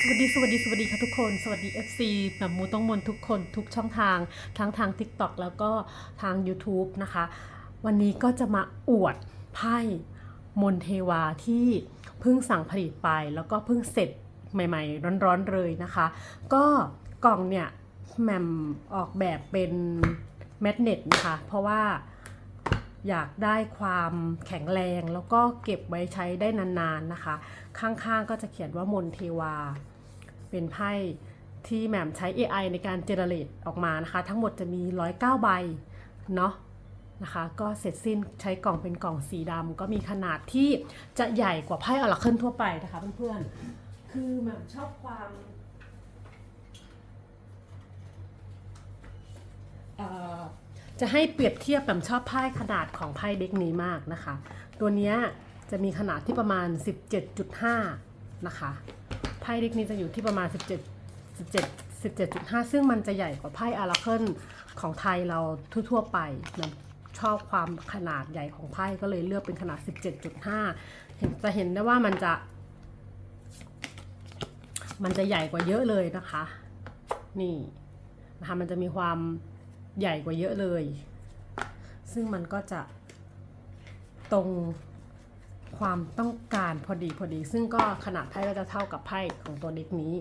สวัสดีสวัสดีสวัสดีค่ะทุกคนสวัสดี FC แบบมูต้องมนทุกคนทุกช่องทาง ทั้งทาง TikTok แล้วก็ทาง YouTube นะคะ วันนี้ก็จะมาอวดไพ่มนเทวาที่เพิ่งสั่งผลิตไป แล้วก็เพิ่งเสร็จใหม่ๆ ร้อนๆเลยนะคะ ก็กล่องเนี่ยแหม่มออกแบบเป็นแมกเนตนะคะ เพราะว่า อยากได้ความแข็งแรงแล้วก็เก็บไว้ใช้ได้นานๆนะคะ ข้างๆก็จะเขียนว่ามนเทวา เป็นไพ่ที่แหม่มใช้ AI ในการเจเนเรตออกมานะคะ ทั้งหมดจะมี 109 ใบเนาะนะคะก็เสร็จสิ้นใช้กล่องเป็นกล่องสีดำก็มีขนาดที่จะใหญ่กว่าไพ่อลาเคิลทั่วไปนะคะเพื่อนๆ คือแหม่มชอบความเอ่อ จะให้เปรียบเทียบแบบชอบไพ่ขนาดของไพ่เด็กนี้มากนะคะ ตัวนี้จะมีขนาดที่ประมาณ 17.5 นะคะ ไพ่เด็กนี้จะอยู่ที่ประมาณ 17 17 17.5 ซึ่งมันจะใหญ่กว่าไพ่อาราเคิลของไทยเราทั่วๆไปมันชอบความขนาดใหญ่ของไพ่ก็เลยเลือกเป็นขนาด 17.5 เห็นจะเห็นได้ว่ามันจะ มันจะใหญ่กว่าเยอะเลยนะคะ นี่นะคะมันจะมีความ ใหญ่กว่าเยอะเลย ซึ่งมันก็จะตรงความต้องการพอดีพอดี ซึ่งก็ขนาดไพ่ก็จะเท่ากับไพ่ของตัวเด็กนี้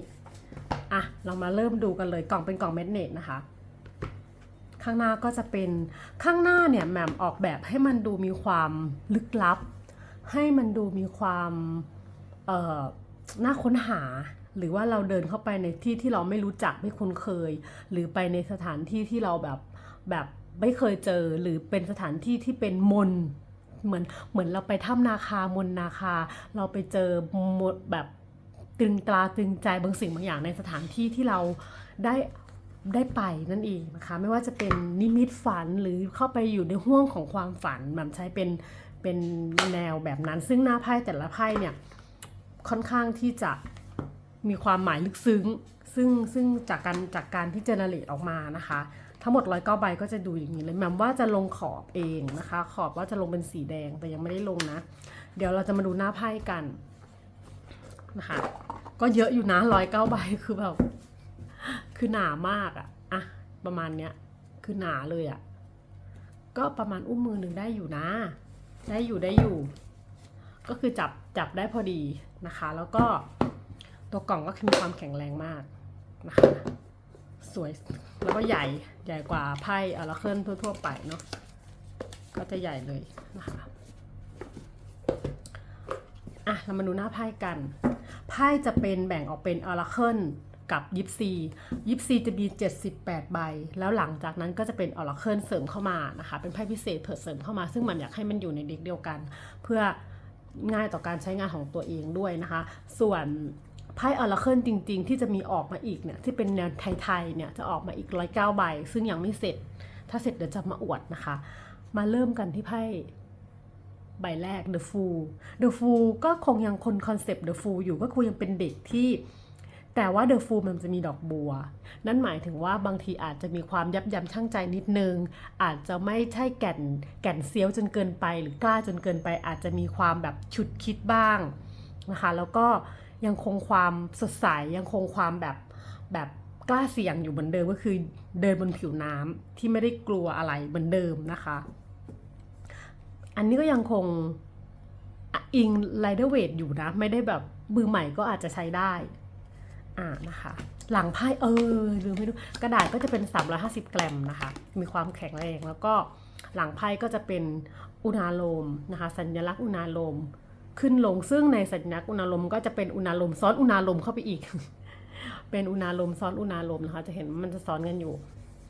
อะ เรามาเริ่มดูกันเลยกล่องเป็นกล่องเม็ดเนตนะคะ ข้างหน้าก็จะเป็นข้างหน้าเนี่ยแหม่มออกแบบให้มันดูมีความลึกลับ ให้มันดูมีความเอ่อน่าค้นหา หรือว่าเราเดินเข้าไปในที่ที่เราไม่รู้จักไม่คุ้นเคย หรือไปในสถานที่ที่เราแบบแบบไม่เคยเจอหรือเป็นสถานที่ที่เป็นมนเหมือนเหมือนเราไปถ้ำนาคามนนาคา เราไปเจอมนต์แบบตึงตราตึงใจบางสิ่งบางอย่างในสถานที่ที่เราได้ได้ไปนั่นเองนะคะไม่ว่าจะเป็นนิมิตฝันหรือเข้าไปอยู่ในห่วงของความฝันแบบใช้เป็นเป็นแนวแบบนั้น ซึ่งหน้าไพ่แต่ละไพ่เนี่ยค่อนข้างที่จะ มีความหมายลึกซึ้ง ซึ่งซึ่งจากการจากการที่เจเนเรตออกมานะคะ ทั้งหมดร้อยเก้าใบก็จะดูอย่างนี้เลยแหม่มว่าจะลงขอบเองนะคะ ขอบว่าจะลงเป็นสีแดงแต่ยังไม่ได้ลงนะ เดี๋ยวเราจะมาดูหน้าไพ่กันนะคะก็เยอะอยู่นะร้อยเก้าใบคือแบบคือหนามากอะอะประมาณเนี้ยคือหนาเลยอะก็ประมาณอุ้มมือหนึ่งได้อยู่นะ ได้อยู่ได้อยู่ ก็คือจับจับได้พอดีนะคะ แล้วก็ ตัวกล่องก็คือมีความแข็งแรงมากนะคะ สวยแล้วก็ใหญ่ใหญ่กว่าไพ่อาราเคิลทั่วๆไปเนาะก็จะใหญ่เลยนะคะอะเรามาดูหน้าไพ่กัน ไพ่จะเป็นแบ่งออกเป็นอาราเคิลกับยิปซียิปซีจะมี 78 ใบ แล้วหลังจากนั้นก็จะเป็นออราเคิลเสริมเข้ามานะคะ เป็นไพ่พิเศษเผื่เสริมเข้ามา ซึ่งมันอยากให้มันอยู่ในเด็กเดียวกัน เพื่อง่ายต่อการใช้งานของตัวเองด้วยนะคะ ส่วน ไพ่ออราเคิลจริง ๆ ที่จะมีออกมาอีกเนี่ยที่เป็นแนวไทยๆเนี่ยจะออกมาอีกร้อยเก้าใบ ซึ่งยังไม่เสร็จ ถ้าเสร็จเดี๋ยวจะมาอวดนะคะ มาเริ่มกันที่ไพ่ใบแรก The Fool The Fool ก็คงยังคนคอนเซปต์ The Fool อยู่ก็คงยังเป็นเด็กที่ แต่ว่า The Fool มันจะมีดอกบัว นั่นหมายถึงว่าบางทีอาจจะมีความยับยั้งชั่งใจนิดนึง อาจจะไม่ใช่แก่นแก่นเซียวจนเกินไป หรือกล้าจนเกินไป อาจจะมีความแบบฉุดคิดบ้างนะคะ แล้วก็ ยังคงความสดใสยังคงความแบบแบบกล้าเสี่ยงอยู่เหมือนเดิมก็คือเดินบนผิวน้ำที่ไม่ได้กลัวอะไรเหมือนเดิมนะคะ อันนี้ก็ยังคงอิงไ i เดอร์เวทอยู่นะ ไม่ได้แบบมือใหม่ก็อาจจะใช้ได้อ่านะคะ หลังไพ่เออลืมไม่ดูกระดาษก็จะเป็น 350 กรัมนะคะ มีความแข็งแรงแล้วก็หลังไพ่ก็จะเป็นอุณาโลมนะคะ สัญลักษณ์อุณาโลม ขึ้นลงซึ่งในสัญลักษณ์อุณาโลมก็จะเป็นอุณาโลมซ้อนอุณาโลมเข้าไปอีก เป็นอุณาโลมซ้อนอุณาโลมนะคะ จะเห็นว่ามันจะซ้อนกันอยู่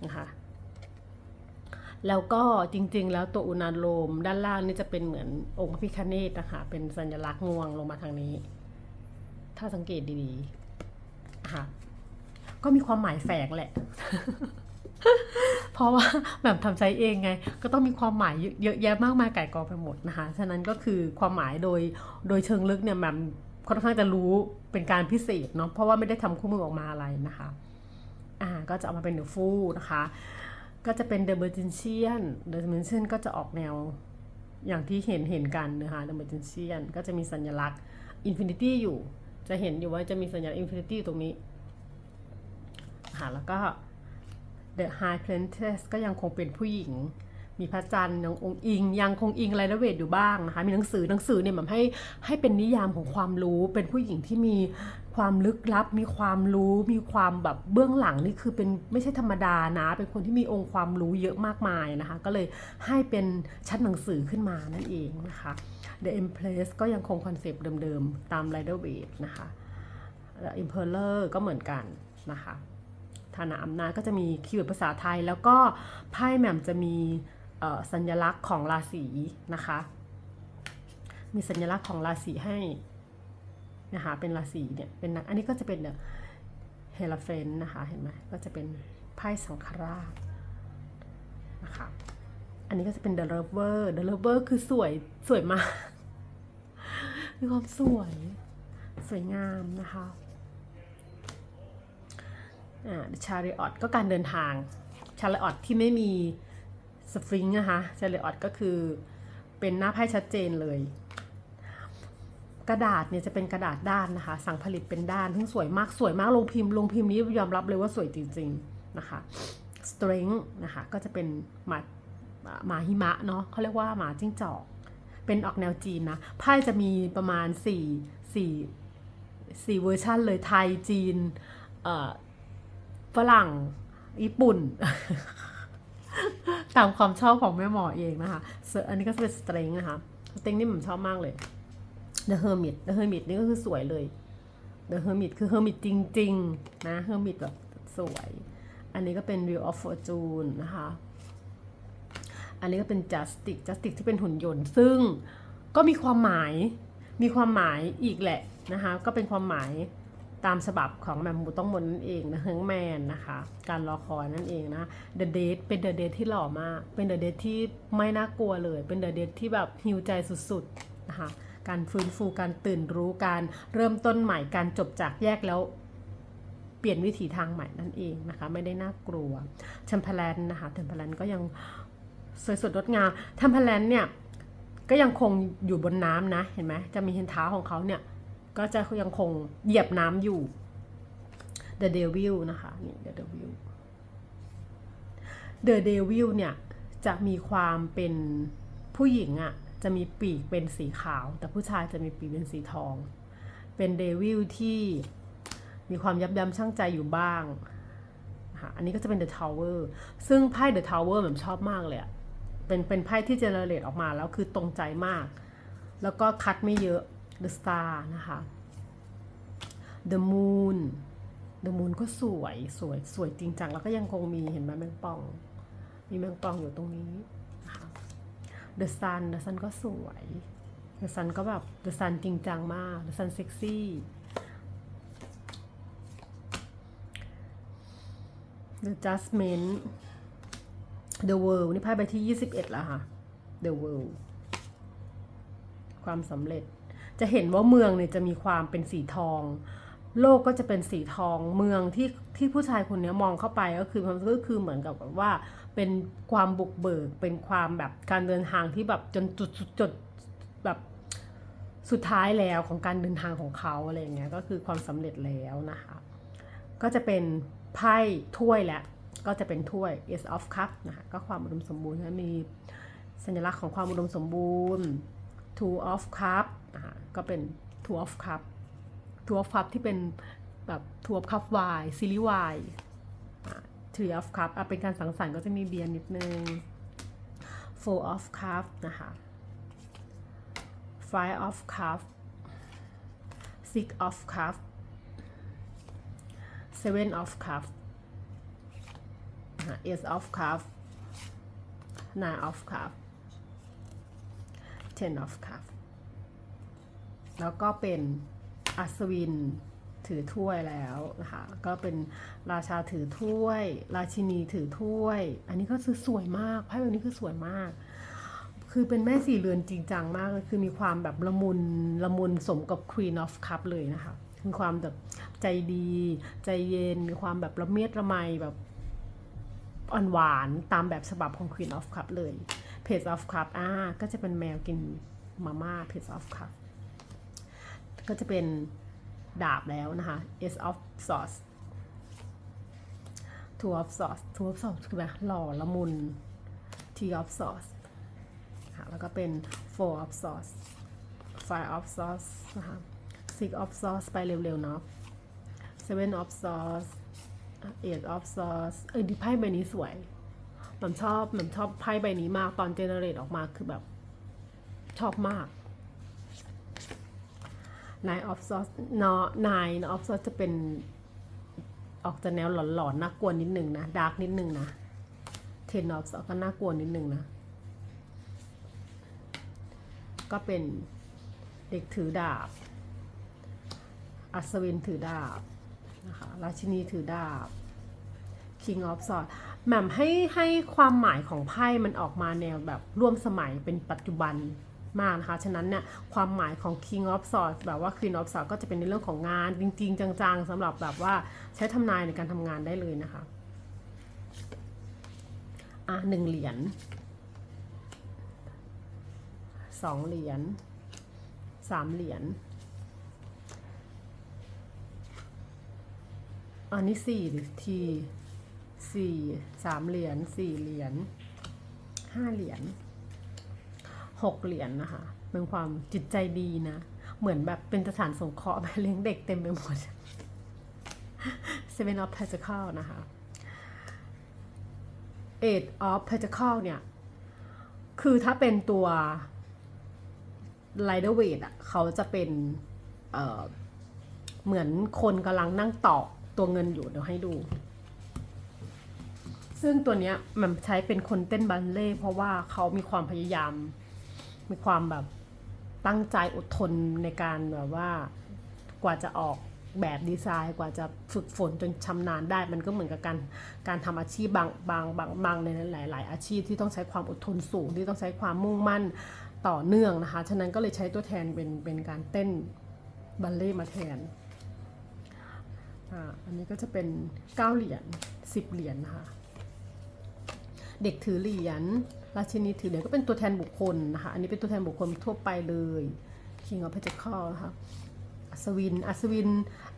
นะคะแล้วก็จริงๆ แล้วตัวอุณาโลมด้านล่างนี่จะเป็นเหมือนองค์พระพิฆเนศนะคะเป็นสัญลักษณ์งวงลงมาทางนี้ ถ้าสังเกตดีๆค่ะก็มีความหมายแฝงแหละ เพราะว่าแบบทำใจเองไง ก็ต้องมีความหมายเยอะแยะมากมายไก่กองไปหมดนะคะ ฉะนั้นก็คือความหมายโดยโดยเชิงลึกเนี่ยแบบค่อนข้างจะรู้เป็นการพิเศษเนาะเพราะว่าไม่ได้ทำคู่มือออกมาอะไรนะคะอ่าก็จะเอามาเป็นเดอะฟูนะคะ ก็จะเป็นเดอะเบอร์จินเชียนเดอะเบอร์จินเชียนก็จะออกแนวอย่างที่เห็นเห็นกันนะคะเดอะเบอร์จินเชียนก็จะมีสัญลักษณ์อินฟินิตี้อยู่ จะเห็นอยู่ว่าจะมีสัญลักษณ์ Infinity ตรงนี้ค่ะแล้วก็ The High Priestess ก็ยังคงเป็นผู้หญิง มีพระจันทร์ยังองค์อิง ยังคงอิงไรเวทอยู่บ้างนะคะ มีหนังสือหนังสือเนี่ยแบบให้ให้เป็นนิยามของความรู้ เป็นผู้หญิงที่มีความลึกลับ มีความรู้ มีความแบบเบื้องหลังนี่คือเป็นไม่ใช่ธรรมดานะ เป็นคนที่มีองค์ความรู้เยอะมากมายนะคะ ก็เลยให้เป็นชั้นหนังสือขึ้นมานั่นเองนะคะ The Empress ก็ยังคงคอนเซปต์เดิมๆ ตาม Rider Waite นะคะ The Emperor ก็เหมือนกันนะคะ ฐานะอำนาจก็จะมีคีย์เวิร์ดภาษาไทย แล้วก็ไพ่แหม่มจะมีสัญลักษณ์ของราศีนะคะ มีสัญลักษณ์ของราศีให้นะคะเป็นราศีเนี่ยเป็นนักอันนี้ก็จะเป็นเฮลเฟนนะคะเห็นไหมก็จะเป็นไพ่สังฆราชนะคะอันนี้ก็จะเป็น The Lover The Lover คือสวยสวยมาก มีความสวย สวยงามนะคะ ชาริออตก็การเดินทาง ชาริออตที่ไม่มีสฟริงนะคะชาริออตก็คือเป็นหน้าไพ่ชัดเจนเลย กระดาษเนี่ยจะเป็นกระดาษด้านนะคะ สั่งผลิตเป็นด้านซึ่งสวยมากสวยมากลงพิมพ์ลงพิมพ์นี้ยอมรับเลยว่าสวยจริงๆนะคะ strength นะคะก็จะเป็นหมาหมาหิมะเนาะเขาเรียกว่าหมาจิ้งจอก เป็นออกแนวจีนนะไพ่จะมีประมาณ4 4 4เวอร์ชันเลยไทยจีนเอ่อ ฝรั่ง ญี่ปุ่น ตามความชอบของแม่หมอเองนะคะ อันนี้ก็เป็นสเตรงนะคะ สเตรงนี่ผมชอบมากเลย The Hermit The Hermit นี่ก็คือสวยเลย The Hermit คือ Hermit จริง ๆ นะ Hermit แบบสวย อันนี้ก็เป็น Wheel of Fortune นะคะ อันนี้ก็เป็น Justice Justice ที่เป็นหุ่นยนต์ ซึ่งก็มีความหมาย มีความหมายอีกแหละนะคะ ก็เป็นความหมาย ตามฉบับของแมมมูต้องมนนั่นเองนะเฮิงแมนนะคะ การรอคอยนั่นเองนะ The Date เป็น The Date ที่หล่อมาก เป็น The Date ที่ไม่น่ากลัวเลย เป็น The Date ที่แบบฮิวใจสุดๆนะคะการฟื้นฟูการตื่นรู้การเริ่มต้นใหม่การจบจากแยกแล้วเปลี่ยนวิถีทางใหม่นั่นเองนะคะ ไม่ได้น่ากลัวเทมเพลนนะคะเทมเพลนก็ยังสวยสดงดงามเทมเพลนเนี่ยก็ยังคงอยู่บนน้ำนะเห็นไหมจะมีเห็นเท้าของเขาเนี่ย ก็จะยังคงเหยียบน้ำอยู่ The Devil นะคะนี่ The Devil The Devil เนี่ยจะมีความเป็นผู้หญิงอะ่ะจะมีปีกเป็นสีขาว แต่ผู้ชายจะมีปีกเป็นสีทอง เป็นเดวิลที่มีความยับยั้งชั่งใจอยู่บ้างนะคะอันนี้ก็จะเป็น The Tower ซึ่งไพ่ The Tower แบบชอบมากเลยอะเป็นเป็นไพ่ที่เจเนเรตออกมาแล้วคือตรงใจมาก แล้วก็คัดไม่เยอะ The Star นะคะ The Moon The Moon ก็สวยสวยสวยจริงจัง แล้วก็ยังคงมีเห็นไหมแมงป่อง มีแมงป่องอยู่ตรงนี้นะคะ The Sun The Sun ก็สวย The Sun ก็แบบ The Sun จริงจังมาก The Sun เซ็กซี่ The Judgment The World นี่ไพ่ใบที่ 21 แล้วค่ะ The World ความสำเร็จ จะเห็นว่าเมืองเนี่ยจะมีความเป็นสีทอง โลกก็จะเป็นสีทองเมืองที่ที่ผู้ชายคนนี้มองเข้าไปก็คือมันก็คือเหมือนกับว่าเป็นความบุกเบิกเป็นความแบบการเดินทางที่แบบจนจุดจุดแบบสุดท้ายแล้วของการเดินทางของเขาอะไรอย่างเงี้ยก็คือความสำเร็จแล้วนะคะก็จะเป็นไพ่ถ้วยแหละก็จะเป็นถ้วย Ace of Cup นะคะก็ความอุดมสมบูรณ์มีสัญลักษณ์ของความอุดมสมบูรณ์ Two of Cup ก็เป็น Two of Cup Two of Cup ที่เป็นแบบ Two of Cup wine ซีรีส์ wine อะ Three of Cup อะเป็นการสังสรรค์ก็จะมีเบียร์นิดนึง Four of Cup นะคะ Five of Cup Six of Cup Seven of Cup อะ Ace of Cup Nine of Cup Ten of Cup แล้วก็เป็นอัศวินถือถ้วยแล้วนะคะก็เป็นราชาถือถ้วย ราชินีถือถ้วย อันนี้ก็คือสวยมากไพ่แบบนี้คือสวยมาก คือเป็นแม่สี่เรือนจริงจังมากคือมีความแบบละมุนละมุนสมกับ Queen of Cup เลยนะคะมีความแบบใจดี ใจเย็นมีความแบบละเมียดละไมแบบอ่อนหวานตามแบบฉบับของ Queen of Cup เลย Page of Cup อ่าก็จะเป็นแมวกินมาม่า Page of Cup ก็จะเป็นดาบแล้วนะคะ S of Swords Two of Swords Two of Swords คือแบบหล่อละมุน T of Swords ค่ะแล้วก็เป็น Four of Swords Five of Swords นะคะ Six of Swords ไปเร็วๆเนาะ Seven of Swords Eight of Swords เออดีไพ่ใบนี้สวยผมชอบผมชอบไพ่ใบนี้มากตอนเจเนเรตออกมาคือแบบชอบมาก Nine of Swords เนาะ Nine of Swords จะเป็นออกจะแนวหลอนๆน่ากลัวนิดนึงนะดาร์กนิดนึงนะ Ten of Swords ก็น่ากลัวนิดนึงนะ ก็เป็นเด็กถือดาบ อัศวินถือดาบนะคะราชินีถือดาบ King of Swords แหม่มให้ให้ความหมายของไพ่มันออกมาแนวแบบร่วมสมัยเป็นปัจจุบัน มากนะคะ ฉะนั้นเนี่ยความหมายของ King of Swords แบบว่า Queen of Swords ก็จะเป็นในเรื่องของงานจริง ๆ จังๆสำหรับแบบว่าใช้ทำนายในการทำงานได้เลยนะคะ อะหนึ่งเหรียญสองเหรียญสามเหรียญอันนี้สี่ทีสี่สามเหรียญสี่เหรียญห้าเหรียญ หกเหรียญนะคะ เป็นความจิตใจดีนะ เหมือนแบบเป็นสถานสงเคราะห์ไปเลี้ยงเด็กเต็มไปหมด Seven of Pentacles นะคะ Eight of Pentacles เนี่ย คือถ้าเป็นตัว Rider Waite อะเขาจะเป็นเเหมือนคนกำลังนั่งตอกตัวเงินอยู่เดี๋ยวให้ดู ซึ่งตัวเนี้ยมันใช้เป็นคนเต้นบัลเล่เพราะว่าเขามีความพยายาม มีความแบบตั้งใจอดทนในการแบบว่ากว่าจะออกแบบดีไซน์กว่าจะฝึกฝนจนชำนาญได้ มันก็เหมือนกับการการทำอาชีพบางบางบางบางในหลายหลายอาชีพที่ต้องใช้ความอดทนสูงที่ต้องใช้ความมุ่งมั่นต่อเนื่องนะคะ ฉะนั้นก็เลยใช้ตัวแทนเป็นเป็นการเต้นบัลเล่ต์มาแทนอ่าอันนี้ก็จะเป็น 9 เหรียญ 10 เหรียญนะคะ เด็กถือเหรียญ ราชินีถือเหรียญก็เป็นตัวแทนบุคคลนะคะ อันนี้เป็นตัวแทนบุคคลทั่วไปเลย King of Pentacle นะคะอัศวิน อัศวิน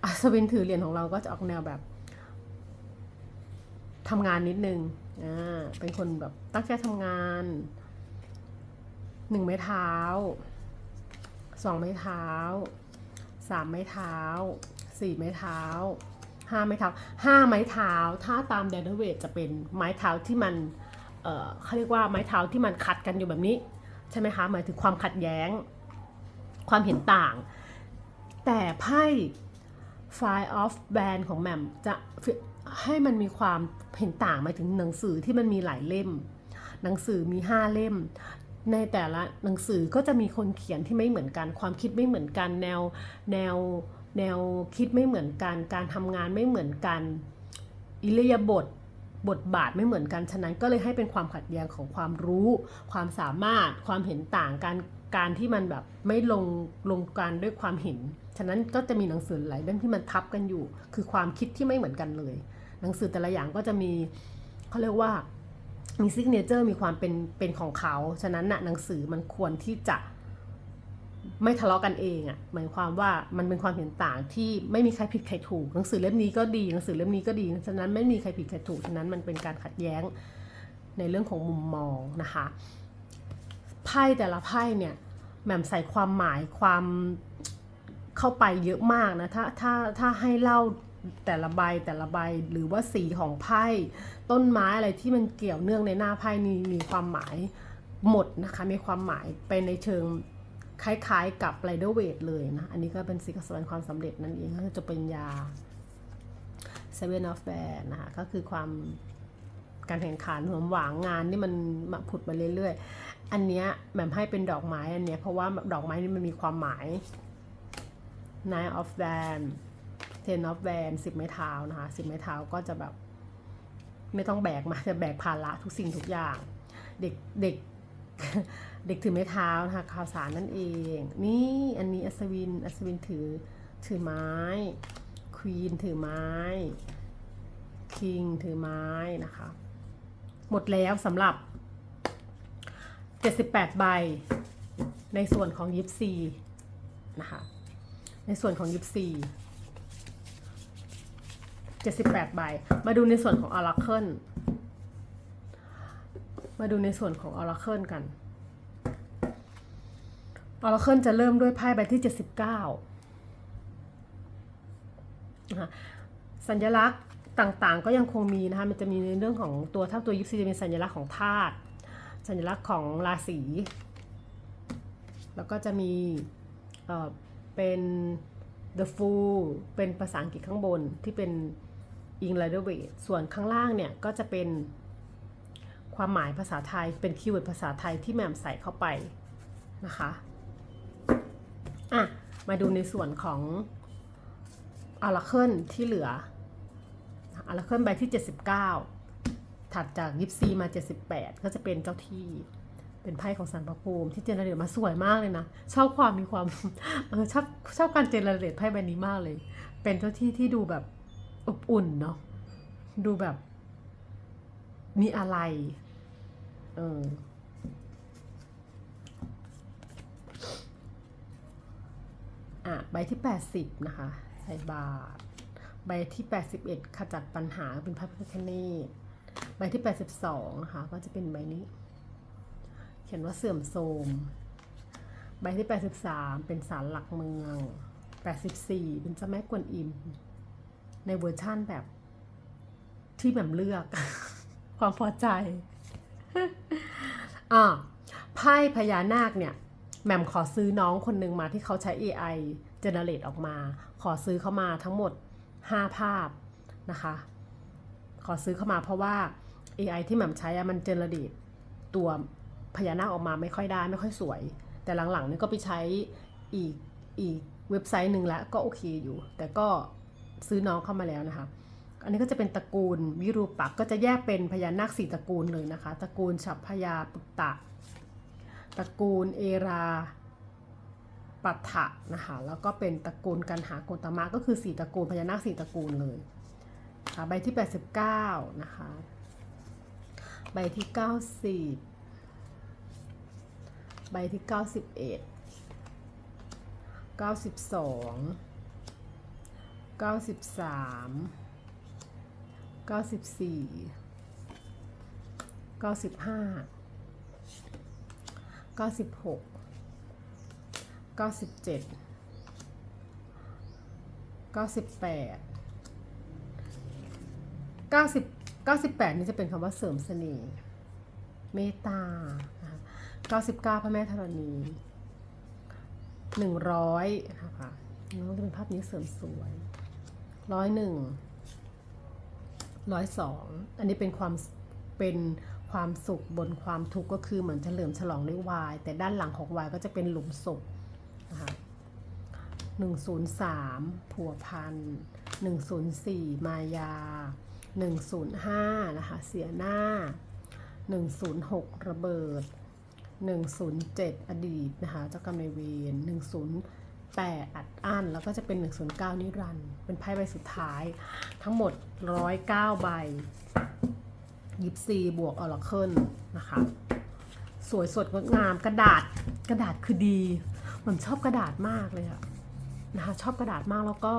อัศวินถือเหรียญของเราก็จะออกแนวแบบทำงานนิดนึง อ่า เป็นคนแบบตั้งใจทำงาน หนึ่งไม้เท้า สองไม้เท้า สามไม้เท้า สี่ไม้เท้า ห้าไม้เท้า ห้าไม้เท้า ถ้าตามแดนเวทจะเป็นไม้เท้าที่มัน เขาเรียกว่าไม้เท้าที่มันขัดกันอยู่แบบนี้ใช่ไหมคะหมายถึงความขัดแย้ง ความเห็นต่าง แต่ไพ่ Five of Band ของแหม่มจะให้มันมีความเห็นต่างหมายถึงหนังสือที่มันมีหลายเล่ม หนังสือมีห้าเล่ม ในแต่ละหนังสือก็จะมีคนเขียนที่ไม่เหมือนกัน ความคิดไม่เหมือนกัน แนวแนวแนวคิดไม่เหมือนกัน การทำงานไม่เหมือนกัน อิริยบถ บทบาทไม่เหมือนกันฉะนั้นก็เลยให้เป็นความขัดแย้งของความรู้ ความสามารถความเห็นต่างการการที่มันแบบไม่ลงลงการด้วยความเห็น ฉะนั้นก็จะมีหนังสือหลายเล่มที่มันทับกันอยู่ คือความคิดที่ไม่เหมือนกันเลย หนังสือแต่ละอย่างก็จะมีเขาเรียกว่ามีซิกเนเจอร์มีความเป็นเป็นของเขา ฉะนั้นนะหนังสือมันควรที่จะ ไม่ทะเลาะกันเองอะ่ะหมายความว่ามันเป็นความเห็นต่างที่ไม่มีใครผิดใครถูก หนังสือเล่มนี้ก็ดีหนังสือเล่มนี้ก็ดีฉะนั้นไม่มีใครผิดใครถูกฉะนั้นมันเป็นการขัดแย้งในเรื่องของมุมมองนะคะไพ่แต่ละไพ่เนี่ยแหม่มใส่ความหมายความเข้าไปเยอะมากนะถ้าถ้าถ้าให้เล่าแต่ละใบแต่ละใบหรือว่าสีของไพ่ต้นไม้อะไรที่มันเกี่ยวเนื่องในหน้าไพ่นี่มีความหมายหมดนะคะมีความหมายไปในเชิง คล้ายๆกับไรเดอร์เวทเลยนะ อันนี้ก็เป็นสิ่งสำคัญความสำเร็จนั่นเองก็คือจบปริญญา Seven of b a n นะคะก็คือความการแข่งขันหวมหวางงานนี่มันมาผุดมาเรื่อยๆ อันเนี้ยแหม่มให้เป็นดอกไม้อันเนี้ยเพราะว่าดอกไม้นี่มันมีความหมาย Nine of b a n Ten of b a n สิบไม้เท้านะคะสิบไม้เท้าก็จะแบบ ไม่ต้องแบกมาจะแบกภาระทุกสิ่งทุกอย่าง เด็กเด็ก เด็กถือไม้เท้านะคะข่าวสารนั่นเอง นี่อันนี้อัศวิน อัศวินถือถือไม้ ควีนถือไม้ คิงถือไม้นะคะ หมดแล้วสำหรับ 78 ใบ ในส่วนของยิปซีนะคะ ในส่วนของยิปซี78 ใบ มาดูในส่วนของอ Oracle มาดูในส่วนของ Oracle กัน Oracle จะเริ่มด้วยไพ่ใบที่ 79นะคะสัญลักษณ์ต่างๆ ก็ยังคงมีนะคะ มันจะมีในเรื่องของตัวถ้าตัวยิปซีจะมีสัญลักษณ์ของธาตุ สัญลักษณ์ของราศี แล้วก็จะมีเอ่อเป็น the fool เป็นภาษาอังกฤษข้างบนที่เป็น English language ส่วนข้างล่างเนี่ยก็จะเป็น ความหมายภาษาไทยเป็นคีย์เวิร์ดภาษาไทยที่แมมใส่เข้าไปนะคะอะมาดูในส่วนของ Oracle ที่เหลือ Oracle ใบที่ 79 ถัดจากยิปซีมา 78 ก็จะเป็นเจ้าที่เป็นไพ่ของสันพระภูมิที่เจเนเรตมาสวยมากเลยนะชอบความมีความเออชอบชอบการเจเนเรตไพ่ใบนี้มากเลย เป็นเจ้าที่ที่ดูแบบอบอุ่นเนาะดูแบบมีอะไร เอออะใบที่ 80 นะคะ ใส่บาท ใบที่ 81 ขจัดปัญหาเป็นพระพิฆเนศใบที่ 82 นะคะ ก็จะเป็นใบนี้ เขียนว่าเสื่อมโทรมใบที่ 83 เป็นสารหลักเมือง 84 เป็นเจ้าแม่กวนอิม ในเวอร์ชั่นแบบที่แบบเลือก ความพอใจ อ่าไพ่พญานาคเนี่ยแหม่มขอซื้อน้องคนหนึ่งมาที่เขาใช้ AI generate ออกมา ขอซื้อเข้ามาทั้งหมด 5 ภาพนะคะ ขอซื้อเข้ามาเพราะว่า AI ที่แหม่มใช้มัน generate ตัวพญานาคออกมาไม่ค่อยได้ไม่ค่อยสวย แต่หลังๆนี่ก็ไปใช้อีกอีกเว็บไซต์หนึ่งแล้วก็โอเคอยู่ แต่ก็ซื้อน้องเข้ามาแล้วนะคะ อันนี้ก็จะเป็นตระกูลวิรูปักก็จะแยกเป็นพญานาคสี่ตระกูลเลยนะคะ ตระกูลฉัพพยาปุตตะ ตระกูลเอราปัฏะนะคะแล้วก็เป็นตระกูลกันหาโกตมะก็คือสี่ตระกูลพญานาคสี่ตระกูลเลยค่ะใบที่ 89 นะคะ ใบที่ 90 ใบที่ 91 92 93 94 95 96 97 98 90 98นี่จะเป็นคำว่าเสริมเสน่ห์เมตตานะคะ99พระแม่ธรณี100นะคะน้องจะเป็นภาพนี้เสริมสวยร้อยหนึ่ง ร้อยสองอันนี้เป็นความเป็นความสุขบนความทุกข์ก็คือเหมือนเฉลิมฉลองด้วยวายแต่ด้านหลังของวายก็จะเป็นหลุมศพนะคะหนึ่งศูนย์สามผัวพันหนึ่งศูนย์สี่มายาหนึ่งศูนย์ห้านะคะเสียหน้าหนึ่งศูนย์หกระเบิด107อดีตนะคะเจ้ากรรมนายเวรหนึ่งศูนย์ แต่อัดอั้นแล้วก็จะเป็น 109 นิรันดร์เป็นไพ่ใบสุดท้าย ทั้งหมด 109 ใบยิปซีบวกออร์เคิลนะคะ สวยสดงดงามกระดาษกระดาษคือดี ผมชอบกระดาษมากเลยอะนะคะชอบกระดาษมากแล้วก็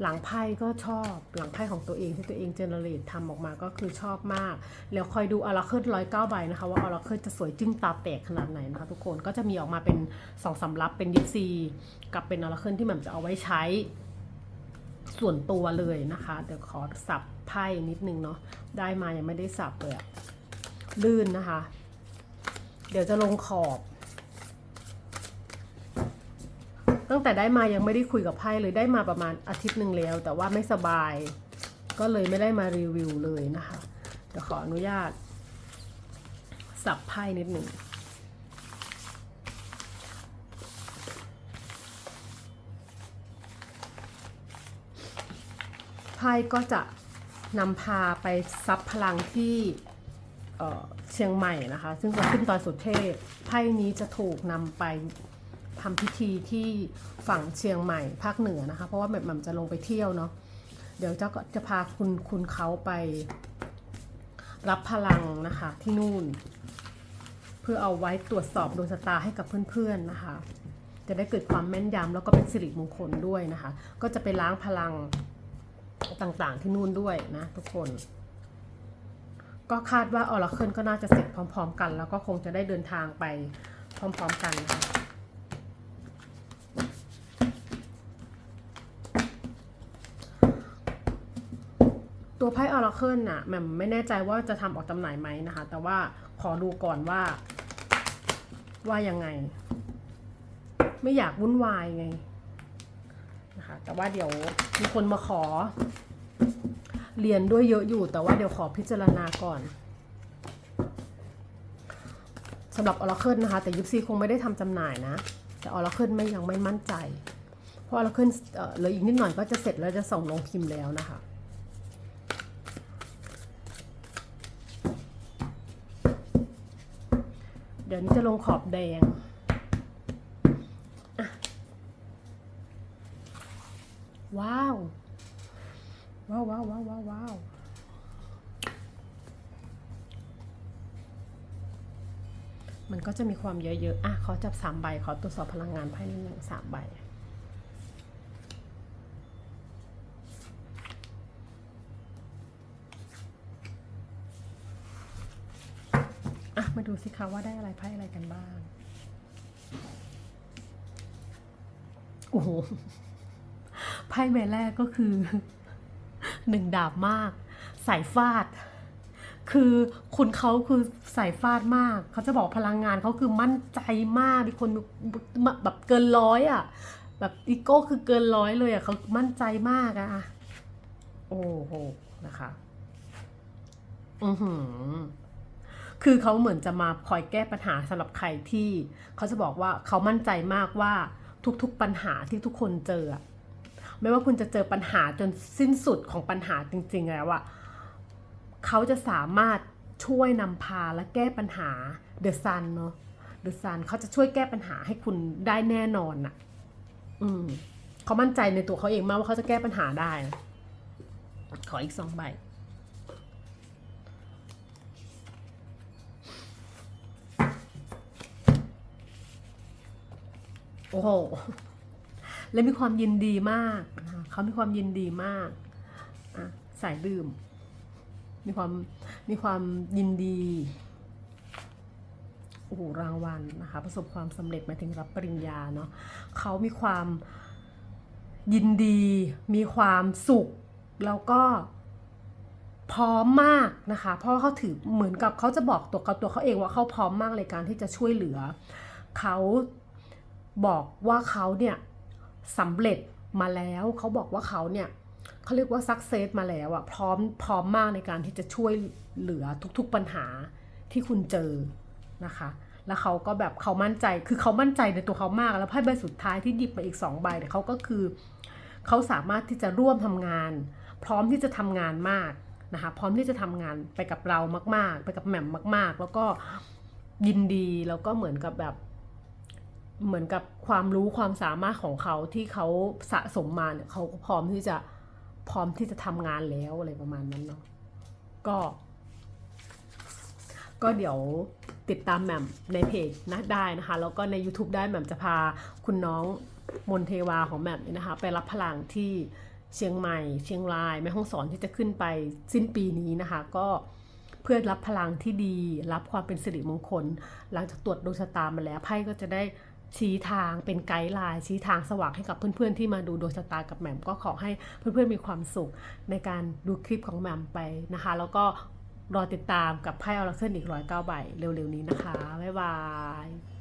หลังไพ่ก็ชอบหลังไพ่ของตัวเองที่ตัวเองเจเนเรตทำออกมาก็คือชอบมาก แล้วคอยดูออร์เคิลร้อยเก้าใบนะคะ ว่าออร์เคิลจะสวยจึ้งตาแตกขนาดไหนนะคะทุกคนก็จะมีออกมาเป็นสองสำรับเป็นยิปซีกับเป็นออร์เคิลที่มันจะเอาไว้ใช้ส่วนตัวเลยนะคะ เดี๋ยวขอสับไพ่นิดนึงเนาะได้มายังไม่ได้สับเลยลื่นนะคะ เดี๋ยวจะลงขอบ ตั้งแต่ได้มายังไม่ได้คุยกับไพ่เลยได้มาประมาณอาทิตย์หนึ่งแล้ว แต่ว่าไม่สบาย ก็เลยไม่ได้มารีวิวเลยนะคะเดี๋ยวขออนุญาต สับไพ่นิดหนึ่งไพ่ก็จะนำพาไปซับพลังที่เเชียงใหม่นะคะ ซึ่งจะขึ้นตอนสุดเทพไพ่นี้จะถูกนำไป ทำพิธีที่ฝั่งเชียงใหม่ภาคเหนือนะคะ เพราะว่าแบบมันจะลงไปเที่ยวเนาะเดี๋ยวเจะจะพาคุณคุณเขาไป รับพลังนะคะที่นู่น เพื่อเอาไว้ตรวจสอบดวงชะตาให้กับเพื่อนๆนะคะ จะได้เกิดความแม่นยำแล้วก็เป็นสิริมงคลด้วยนะคะ ก็จะไปล้างพลังต่างๆที่นู่นด้วยนะทุกคน ก็คาดว่าออร์เคิลก็น่าจะเสร็จพร้อม ๆ กัน แล้วก็คงจะได้เดินทางไปพร้อม ๆ กันนะคะ ตัวไพ่ออร์เคิลน่ะแหม่มไม่แน่ใจว่าจะทำออกจำหน่ายไหมนะคะ แต่ว่าขอดูก่อนว่า ว่ายังไง ไม่อยากวุ่นวายไงนะคะแต่ว่าเดี๋ยวมีคนมาขอ เรียนด้วยเยอะอยู่ แต่ว่าเดี๋ยวขอพิจารณาก่อนสำหรับออร์เคิลนะคะ แต่ยิปซีคงไม่ได้ทำจำหน่ายนะ แต่ออร์เคิลไม่ยังไม่มั่นใจ เพราะออร์เคิลเหลืออีกนิดหน่อยก็จะเสร็จแล้วจะส่งลงพิมพ์แล้วนะคะ ดี๋ยวนี้จะลงขอบแดงว้าว ว้าวว้าวว้าวว้าววาวมันก็จะมีความเยอะๆ อะ ขอจับสามใบ ขอตรวจสอบพลังงานภายในหนึงสามใบ อะ มา ดูสิคะว่าได้อะไรไพ่อะไรกันบ้าง โอ้โห ไพ่ใบแรกก็คือหนึ่งดาบมาก สายฟาด คือคุณเขาคือสายฟาดมาก เขาจะบอกพลังงานเขาคือมั่นใจมากมีคนแบบเกินร้อยอะ แบบอีโก้คือเกินร้อยเลยอะเขามั่นใจมากอะอะโอ้โห นะคะ อือหือ คือเขาเหมือนจะมาคอยแก้ปัญหาสำหรับใครที่เขาจะบอกว่าเขามั่นใจมากว่าทุกๆปัญหาที่ทุกคนเจอ ไม่ว่าคุณจะเจอปัญหาจนสิ้นสุดของปัญหาจริง ๆ แล้วอะเขาจะสามารถช่วยนำพาและแก้ปัญหาเดอะซันเนาะเดอะซันเขาจะช่วยแก้ปัญหาให้คุณได้แน่นอนอะอืมเขามั่นใจในตัวเขาเองมากว่าเขาจะแก้ปัญหาได้ ขออีกสองใบ โอ้โห และมีความยินดีมากนะคะเขามีความยินดีมากอะสายดื่ม มีความมีความยินดีโอ้โหรางวัลนะคะ ประสบความสำเร็จมาถึงรับปริญญาเนาะเขามีความยินดี มีความสุข แล้วก็พร้อมมากนะคะ เพราะว่าเขาถือเหมือนกับเขาจะบอกตัวเขาตัวเขาเองว่าเขาพร้อมมากในการที่จะช่วยเหลือเขา บอกว่าเขาเนี่ยสำเร็จมาแล้วเขาบอกว่าเขาเนี่ยเขาเรียกว่าสักเซสมาแล้วอะพร้อมพร้อมมากในการที่จะช่วยเหลือทุกๆปัญหาที่คุณเจอนะคะ แล้วเขาก็แบบเขามั่นใจคือเขามั่นใจในตัวเขามากแล้วไพ่ใบสุดท้ายที่หยิบมาอีกสองใบเนี่ยเขาก็คือเขาสามารถที่จะร่วมทำงาน พร้อมที่จะทำงานมากนะคะพร้อมที่จะทำงานไปกับเรามาก ๆ ไปกับแหม่มมาก ๆ แล้วก็ยินดีแล้วก็เหมือนกับแบบ เหมือนกับความรู้ความสามารถของเขาที่เขาสะสมมาเนี่ยเขาก็พร้อมที่จะพร้อมที่จะทำงานแล้วอะไรประมาณนั้นเนาะก็ ก็เดี๋ยวติดตามแหม่มในเพจนะได้นะคะ แล้วก็ใน YouTube ได้แหม่มจะพาคุณน้องมนเทวาของแหม่มนี่นะคะ ไปรับพลังที่เชียงใหม่ เชียงรายแม่ฮ่องสอนที่จะขึ้นไปสิ้นปีนี้นะคะ ก็เพื่อรับพลังที่ดี รับความเป็นสิริมงคล หลังจากตรวจดวงชะตามาแล้วไพ่ก็จะได้ ชี้ทางเป็นไกด์ไลน์ชี้ทางสว่างให้กับเพื่อนๆที่มาดูดวงชะตากับแหม่มก็ขอให้เพื่อนๆมีความสุขในการดูคลิปของแหม่มไปนะคะ แล้วก็รอติดตามกับไพ่ออร์เซนอีกร้อยเก้าใบเร็วๆนี้นะคะ บ๊ายบาย